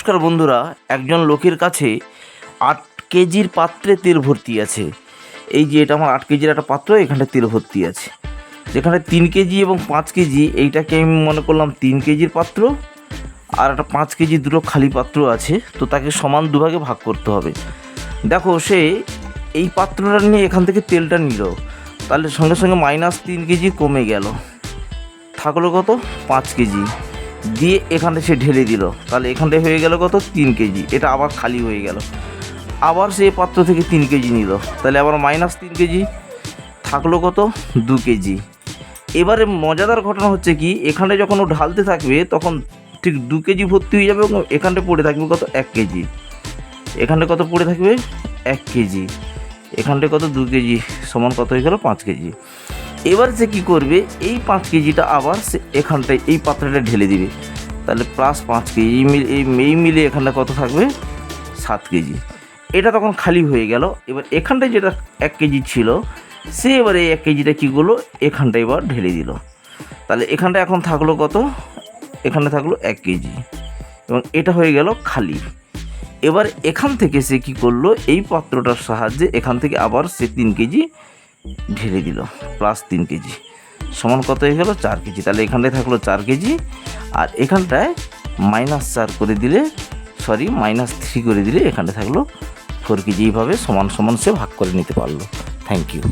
নমস্কার বন্ধুরা, একজন লোকের কাছে আট কেজির পাত্রে তেল ভর্তি আছে। এই যে এটা আমার আট কেজির একটা পাত্র, এখানে তেল ভর্তি আছে। যেখানে তিন কেজি এবং পাঁচ কেজি, এইটাকে আমি মনে করলাম তিন কেজির পাত্র, আর একটা পাঁচ কেজি দুটো খালি পাত্র আছে, তো তাকে সমান দুভাগে ভাগ করতে হবে। দেখো, সে এই পাত্রটা নিয়ে এখান থেকে তেলটা নিল, তাহলে সঙ্গে সঙ্গে মাইনাস তিন কেজি কমে গেল। থাকল কত? পাঁচ কেজি। দিয়ে এখানে সে ঢেলে দিল। তাহলে এখানটায় হয়ে গেল কত? তিন কেজি। এটা আবার খালি হয়ে গেল। আবার সে পাত্র থেকে তিন কেজি নিল। তাহলে আবার মাইনাস তিন কেজি। থাকল কত? দু কেজি। এবারে মজাদার ঘটনা হচ্ছে কি, এখানে যখন ও ঢালতে থাকবে, তখন ঠিক দু কেজি ভর্তি হয়ে যাবে এবং এখানটা পড়ে থাকবে কত? এক কেজি। এখানটা কত পড়ে থাকবে? এক কেজি। এখানটা কত? দু কেজি। সমান কত হয়ে গেল? পাঁচ কেজি। এবার সে কী করবে? এই পাঁচ কেজিটা আবার সে এখানটায় এই পাত্রটা ঢেলে দিবে। তাহলে প্লাস পাঁচ কেজি মিল এই এই মিলে এখানটা কত থাকবে? সাত কেজি। এটা তখন খালি হয়ে গেল। এবার এখানটায় যেটা এক কেজি ছিল, সে এবার এই এক কেজিটা কী করল? এখানটা এবার ঢেলে দিল। তাহলে এখানটা এখন থাকল কত? এখানে থাকল এক কেজি। এবং এটা হয়ে গেল খালি। এবার এখান থেকে সে কী করল? এই পাত্রটার সাহায্যে এখান থেকে আবার সে তিন কেজি ঢেলে দিল প্লাস তিন কেজি। সমান কত হয়ে গেল? চার কেজি। তাহলে এখানটায় থাকল চার কেজি। আর এখানটায় মাইনাস চার করে দিলে সরি মাইনাস থ্রি করে দিলে এখানটায় থাকল ফোর কেজি। এইভাবে সমান সমান সে ভাগ করে নিতে পারল। Thank you